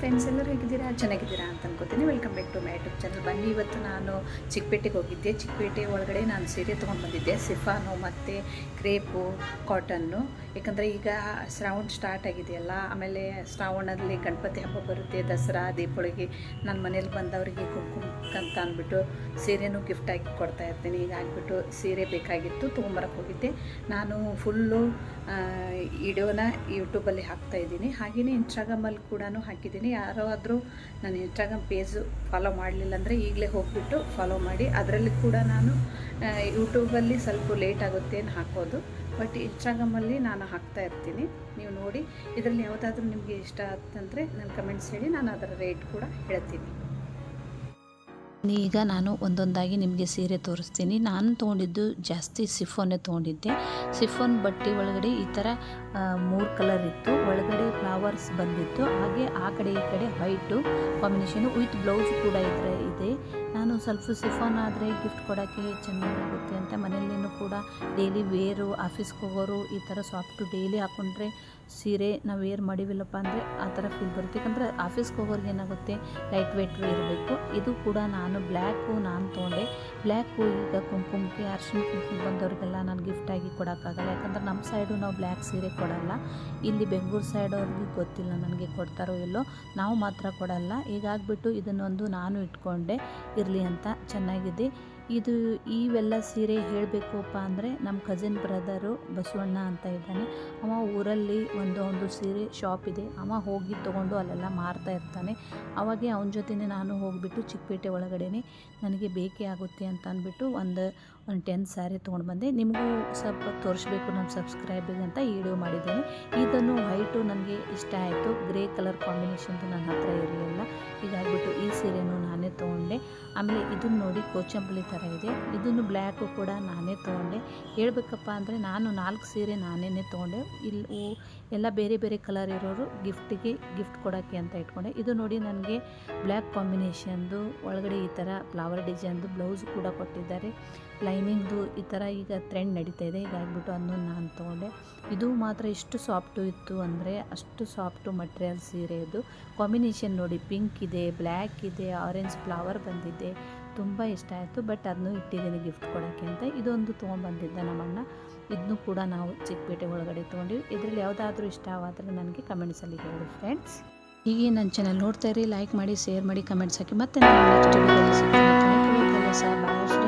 Friends ಎಲ್ಲರೂ ಹೇಗಿದ್ದೀರಾ? ಚೆನ್ನಾಗಿದ್ದೀರಾ ಅಂತ ಅನ್ಕೋತೀನಿ. Welcome back to my YouTube channel ಬನ್ನಿ, ಇವತ್ತು ನಾನು ಚಿಕ್ಕಪೇಟೆಗೆ ಹೋಗಿದ್ದೆ. ಚಿಕ್ಕಪೇಟೆ ಒಳಗಡೆ ನಾನು ಸೀರೆ ತೊಗೊಂಡು ಬಂದಿದ್ದೆ. ಸಿಫಾನು ಮತ್ತು ಕ್ರೇಪು ಕಾಟನ್ನು ಯಾಕಂದರೆ ಈಗ ಶ್ರಾವಣ ಸ್ಟಾರ್ಟ್ ಆಗಿದೆಯಲ್ಲ, ಆಮೇಲೆ ಶ್ರಾವಣದಲ್ಲಿ ಗಣಪತಿ ಹಬ್ಬ ಬರುತ್ತೆ, ದಸರಾ, ದೀಪಾವಳಿಗೆ. ನನ್ನ ಮನೇಲಿ ಬಂದವರಿಗೆ ಕುಂಕುಮ ಅಂತ ಅಂದ್ಬಿಟ್ಟು ಸೀರೆನೂ ಆಗಿ ಕೊಡ್ತಾ ಇರ್ತೀನಿ. ಈಗ ಆಗಿಬಿಟ್ಟು ಸೀರೆ ಬೇಕಾಗಿತ್ತು ತೊಗೊಂಬರಕ್ಕೆ ಹೋಗಿದ್ದೆ. ನಾನು ಫುಲ್ಲು ವಿಡಿಯೋನ ಯೂಟ್ಯೂಬಲ್ಲಿ ಹಾಕ್ತಾ ಇದ್ದೀನಿ. ಹಾಗೆಯೇ ಇನ್ಸ್ಟಾಗ್ರಾಮಲ್ಲಿ ಕೂಡ ಹಾಕಿದ್ದೀನಿ. ಯಾರೋ ಆದರೂ ನನ್ನ ಇನ್ಸ್ಟಾಗ್ರಾಮ್ ಪೇಜು ಫಾಲೋ ಮಾಡಲಿಲ್ಲ ಅಂದರೆ ಈಗಲೇ ಹೋಗಿಬಿಟ್ಟು ಫಾಲೋ ಮಾಡಿ. ಅದರಲ್ಲಿ ಕೂಡ ನಾನು ಯೂಟ್ಯೂಬಲ್ಲಿ ಸ್ವಲ್ಪ ಲೇಟ್ ಆಗುತ್ತೆ ಅಂತ ಹಾಕೋದು. ಬಟ್ ಇನ್ಸ್ಟಾಗ್ರಾಮಲ್ಲಿ ನಾನು ಹಾಕ್ತಾ ಇರ್ತೀನಿ. ನೀವು ನೋಡಿ, ಇದರಲ್ಲಿ ಯಾವುದಾದ್ರೂ ನಿಮಗೆ ಇಷ್ಟ ಆಗ್ತಂದರೆ ನನ್ನ ಕಮೆಂಟ್ಸ್ ಹೇಳಿ, ನಾನು ಅದರ ರೇಟ್ ಕೂಡ ಹೇಳ್ತೀನಿ. ಈಗ ನಾನು ಒಂದೊಂದಾಗಿ ನಿಮಗೆ ಸೀರೆ ತೋರಿಸ್ತೀನಿ. ನಾನು ತೊಗೊಂಡಿದ್ದು ಜಾಸ್ತಿ ಸಿಫೋನೇ ತೊಗೊಂಡಿದ್ದೆ. ಸಿಫೋನ್ ಬಟ್ಟೆ ಒಳಗಡೆ ಈ ಥರ ಮೂರು ಕಲರ್ ಇತ್ತು. ಒಳಗಡೆ ಫ್ಲವರ್ಸ್ ಬಂದಿತ್ತು. ಹಾಗೆ ಆ ಕಡೆ ಈ ಕಡೆ ವೈಟು ಕಾಂಬಿನೇಷನು ವಿತ್ ಬ್ಲೌಸ್ ಕೂಡ ಇದ್ರೆ ಇದೆ. ನಾನು ಸ್ವಲ್ಪ ಸಿಫೋನ್ ಆದರೆ ಗಿಫ್ಟ್ ಕೊಡೋಕ್ಕೆ ಚೆನ್ನಾಗಿರುತ್ತೆ ಅಂತ ಮನೆಯಲ್ಲಿನೂ ಕೂಡ ಡೈಲಿ ವೇರು ಆಫೀಸ್ಗೆ ಹೋಗೋರು ಈ ಥರ ಸಾಫ್ಟು ಡೈಲಿ ಹಾಕ್ಕೊಂಡ್ರೆ ಸೀರೆ ನಾವು ವೇರ್ ಮಾಡಿವಿಲ್ಲಪ್ಪ ಅಂದರೆ ಆ ಥರ ಫೀಲ್ ಬರುತ್ತೆ. ಯಾಕಂದರೆ ಆಫೀಸ್ಗೆ ಹೋಗೋರಿಗೆ ಏನಾಗುತ್ತೆ? ಲೈಟ್ ವೇಟ್ ಇರಬೇಕು. ಇದು ಕೂಡ ನಾನು ಬ್ಲ್ಯಾಕು ನಾನು ತೊಗೊಂಡೆ. ಬ್ಲ್ಯಾಕು ಈಗ ಕುಂಕುಮಕ್ಕೆ ಅರ್ಶಿನ ಕುಂಕುಮ ಬಂದವ್ರಿಗೆಲ್ಲ ನಾನು ಗಿಫ್ಟಾಗಿ ಕೊಡೋಕ್ಕಾಗಲ್ಲ. ಯಾಕಂದ್ರೆ ನಮ್ಮ ಸೈಡು ನಾವು ಬ್ಲ್ಯಾಕ್ ಸೀರೆ ಕೊಡಲ್ಲ. ಇಲ್ಲಿ ಬೆಂಗಳೂರು ಸೈಡ್ ಅವ್ರಿಗೆ ಗೊತ್ತಿಲ್ಲ ನನಗೆ ಕೊಡ್ತಾರೋ ಇಲ್ಲೋ. ನಾವು ಮಾತ್ರ ಕೊಡಲ್ಲ. ಹೀಗಾಗ್ಬಿಟ್ಟು ಇದನ್ನೊಂದು ನಾನು ಇಟ್ಕೊಂಡೆ. ಇರಲಿ ಅಂತ ಚೆನ್ನಾಗಿದೆ. ಇದು ಇವೆಲ್ಲ ಸೀರೆ ಹೇಳಬೇಕಪ್ಪ ಅಂದರೆ ನಮ್ಮ ಕಸಿನ್ ಬ್ರದರು ಬಸವಣ್ಣ ಅಂತ ಇದ್ದಾನೆ. ಅವ ಊರಲ್ಲಿ ಒಂದು ಒಂದು ಸೀರೆ ಶಾಪ್ ಇದೆ. ಅವ ಹೋಗಿ ತೊಗೊಂಡು ಅಲ್ಲೆಲ್ಲ ಮಾರ್ತಾ ಇರ್ತಾನೆ. ಅವಾಗೆ ಅವನ ಜೊತೆನೇ ನಾನು ಹೋಗಿಬಿಟ್ಟು ಚಿಕ್ಕಪೇಟೆ ಒಳಗಡೆನೆ ನನಗೆ ಬೇಕೇ ಆಗುತ್ತೆ ಅಂತ ಅಂದ್ಬಿಟ್ಟು ಒಂದು ಒಂದು ಟೆನ್ ಸ್ಯಾರಿ ತೊಗೊಂಡು ಬಂದೆ. ನಿಮಗೂ ಸ್ವಲ್ಪ ತೋರಿಸ್ಬೇಕು ನಮ್ಮ ಸಬ್ಸ್ಕ್ರೈಬಿಗೆ ಅಂತ ವಿಡಿಯೋ ಮಾಡಿದ್ದೀನಿ. ಇದನ್ನು ವೈಟು ನನಗೆ ಇಷ್ಟ ಆಯಿತು. ಗ್ರೇ ಕಲರ್ ಕಾಂಬಿನೇಷನ್ದು ನನ್ನ ಹತ್ರ ಇರಲಿಲ್ಲ. ಹೀಗಾಗ್ಬಿಟ್ಟು ಈ ಸೀರೆನೂ ನಾನೇ ತೊಗೊಂಡೆ ಆಮೇಲೆ ಇದನ್ನು ನೋಡಿ ಕೋಚಂಬಳಿ ಥರ ಇದೆ. ಇದನ್ನು ಬ್ಲ್ಯಾಕು ಕೂಡ ನಾನೇ ತೊಗೊಂಡೆ. ಹೇಳಬೇಕಪ್ಪ ಅಂದರೆ ನಾನು ನಾಲ್ಕು ಸೀರೆ ನಾನೇ ತೊಗೊಂಡೆ. ಇಲ್ಲಿ ಎಲ್ಲ ಬೇರೆ ಬೇರೆ ಕಲರ್ ಇರೋರು ಗಿಫ್ಟಿಗೆ ಗಿಫ್ಟ್ ಕೊಡೋಕ್ಕೆ ಅಂತ ಇಟ್ಕೊಂಡೆ. ಇದು ನೋಡಿ ನನಗೆ ಬ್ಲ್ಯಾಕ್ ಕಾಂಬಿನೇಷನ್ದು ಒಳಗಡೆ ಈ ಥರ ಫ್ಲವರ್ ಡಿಸೈನ್ದು ಬ್ಲೌಸ್ ಕೂಡ ಕೊಟ್ಟಿದ್ದಾರೆ. ಲೈನಿಂಗ್ದು ಈ ಥರ ಈಗ ಟ್ರೆಂಡ್ ನಡೀತಾ ಇದೆ. ಹೀಗಾಗ್ಬಿಟ್ಟು ಅದನ್ನು ನಾನು ತೊಗೊಂಡೆ. ಇದು ಮಾತ್ರ ಎಷ್ಟು ಸಾಫ್ಟು ಇತ್ತು ಅಂದರೆ ಅಷ್ಟು ಸಾಫ್ಟು ಮಟೀರಿಯಲ್ ಸೀರೆ ಇದು. ಕಾಂಬಿನೇಷನ್ ನೋಡಿ ಪಿಂಕ್ ಇದೆ ಬ್ಲ್ಯಾಕ್ ಇದೆ ಆರೆಂಜ್ ಫ್ಲವರ್ ಬಂದಿದೆ. ತುಂಬ ಇಷ್ಟ ಆಯಿತು. ಬಟ್ ಅದನ್ನು ಇಟ್ಟಿದ್ದೀನಿ ಗಿಫ್ಟ್ ಕೊಡೋಕ್ಕೆ ಅಂತ. ಇದೊಂದು ತೊಗೊಂಬಂದಿದ್ದ ನಮ್ಮಣ್ಣ. ಇದನ್ನು ಕೂಡ ನಾವು ಚಿಕ್ಕಪೇಟೆ ಒಳಗಡೆ ತೊಗೊಂಡಿವಿ. ಇದರಲ್ಲಿ ಯಾವುದಾದ್ರೂ ಇಷ್ಟವಾದರೆ ನನಗೆ ಕಮೆಂಟ್ಸಲ್ಲಿ ಹೇಳಿ ಫ್ರೆಂಡ್ಸ್ ಹೀಗೆ ನನ್ನ ಚಾನಲ್ ನೋಡ್ತಾ ಇರಿ ಲೈಕ್ ಮಾಡಿ ಶೇರ್ ಮಾಡಿ ಕಮೆಂಟ್ಸ್ ಹಾಕಿ. ಮತ್ತೆ ನಾನು ನೆಕ್ಸ್ಟ್ ಸಹ